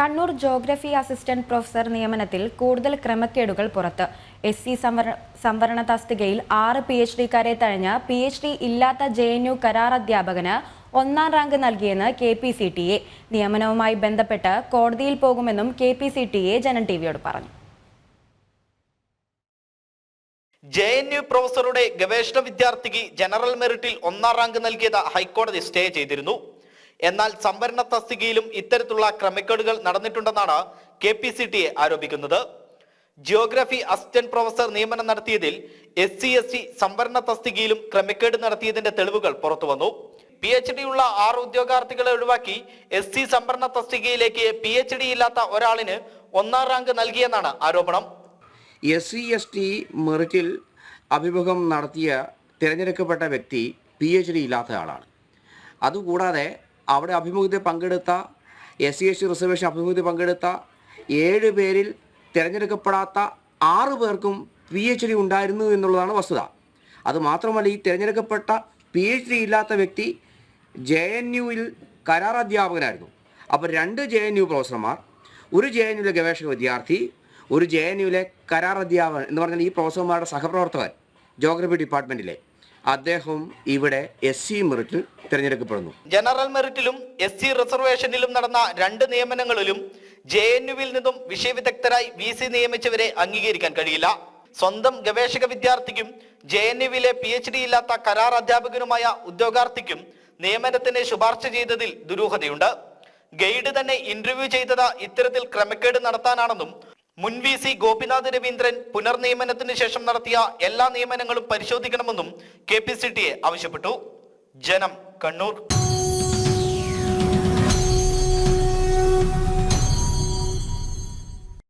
Kannur geography assistant professor നിയമനത്തിൽ കൂടുതൽ ക്രമക്കേടുകൾ പുറത്ത്. എസ് സി സംവരണ തസ്തികയിൽ ആറ് പി എച്ച് ഡിക്കാരെ തഴഞ്ഞ പി എച്ച് ഡി ഇല്ലാത്ത ജെ എൻ യു കരാർ അധ്യാപകന് ഒന്നാം റാങ്ക് നൽകിയെന്ന് K P C T A. നിയമനവുമായി ബന്ധപ്പെട്ട് കോടതിയിൽ പോകുമെന്നും K P C T A Janan T വിയോട് പറഞ്ഞു. ജെ എൻ യു പ്രൊഫസറുടെ ഗവേഷണ വിദ്യാർത്ഥിക്ക് ജനറൽ മെറിറ്റിൽ ഒന്നാം റാങ്ക് നൽകിയത് ഹൈക്കോടതി സ്റ്റേ ചെയ്തിരുന്നു. എന്നാൽ സംവരണ തസ്തികയിലും ഇത്തരത്തിലുള്ള ക്രമക്കേടുകൾ നടന്നിട്ടുണ്ടെന്നാണ് കെ പി സി ടി ആരോപിക്കുന്നത്. ജിയോഗ്രഫി അസിസ്റ്റന്റ് പ്രൊഫസർ നിയമനം നടത്തിയതിൽ എസ് സി എസ് ടി സംവരണ തസ്തികയിലും ക്രമക്കേട് നടത്തിയതിന്റെ തെളിവുകൾ പുറത്തുവന്നു. പി എച്ച് ഡി ഉള്ള ആറ് ഉദ്യോഗാർത്ഥികളെ ഒഴിവാക്കി എസ് സി സംവരണ തസ്തികയിലേക്ക് പി എച്ച് ഡി ഇല്ലാത്ത ഒരാളിന് ഒന്നാം റാങ്ക് നൽകിയെന്നാണ് ആരോപണം. എസ് സി എസ് ടി മെറിറ്റിൽ അഭിമുഖം നടത്തിയ തിരഞ്ഞെടുക്കപ്പെട്ട വ്യക്തി പി എച്ച് ഡി ഇല്ലാത്ത ആളാണ്. അതുകൂടാതെ അവിടെ അഭിമുഖത്തിൽ പങ്കെടുത്ത S C S T reservation അഭിമുഖത്തിൽ പങ്കെടുത്ത ഏഴ് പേരിൽ തിരഞ്ഞെടുക്കപ്പെടാത്ത ആറ് പേർക്കും പി എച്ച് ഡി ഉണ്ടായിരുന്നു എന്നുള്ളതാണ് വസ്തുത. അതുമാത്രമല്ല ഈ തിരഞ്ഞെടുക്കപ്പെട്ട പി എച്ച് ഡി ഇല്ലാത്ത വ്യക്തി ജെ എൻ യുവിൽ കരാർ അധ്യാപകനായിരുന്നു. അപ്പോൾ രണ്ട് ജെ എൻ യു പ്രൊഫസർമാർ ഒരു ജെ എൻ യുവിലെ ഗവേഷക വിദ്യാർത്ഥി ഒരു ജെ എൻ യുവിലെ കരാർ അധ്യാപകൻ എന്ന് പറഞ്ഞാൽ ഈ പ്രൊഫസർമാരുടെ സഹപ്രവർത്തകൻ ജോഗ്രഫി ഡിപ്പാർട്ട്മെന്റിലെ അദ്ദേഹം ഇവിടെ എസ് സി മെറിറ്റിൽ തിരഞ്ഞെടുക്കപ്പെടുന്നു. ജനറൽ മെറിറ്റിലും എസ് സി റിസർവേഷനിലും നടന്ന രണ്ട് നിയമനങ്ങളിലും ജെ എൻ യുവിൽ നിന്നും വിഷയവിദഗ്ധരായി വി സി നിയമിച്ചവരെ അംഗീകരിക്കാൻ കഴിയില്ല. സ്വന്തം ഗവേഷക വിദ്യാർത്ഥിക്കും ജെ എൻ യുവിലെ പി എച്ച് ഡി ഇല്ലാത്ത കരാർ അധ്യാപകനുമായ ഉദ്യോഗാർത്ഥിക്കും നിയമനത്തിന് ശുപാർശ ചെയ്തതിൽ ദുരൂഹതയുണ്ട്. ഗൈഡ് തന്നെ ഇന്റർവ്യൂ ചെയ്തത് ഇത്തരത്തിൽ ക്രമക്കേട് നടത്താനാണെന്നും മുൻ വി സി ഗോപിനാഥ് രവീന്ദ്രൻ പുനർനിയമനത്തിന് ശേഷം നടത്തിയ എല്ലാ നിയമനങ്ങളും പരിശോധിക്കണമെന്നും K P C T A ആവശ്യപ്പെട്ടു. ജനം കണ്ണൂർ.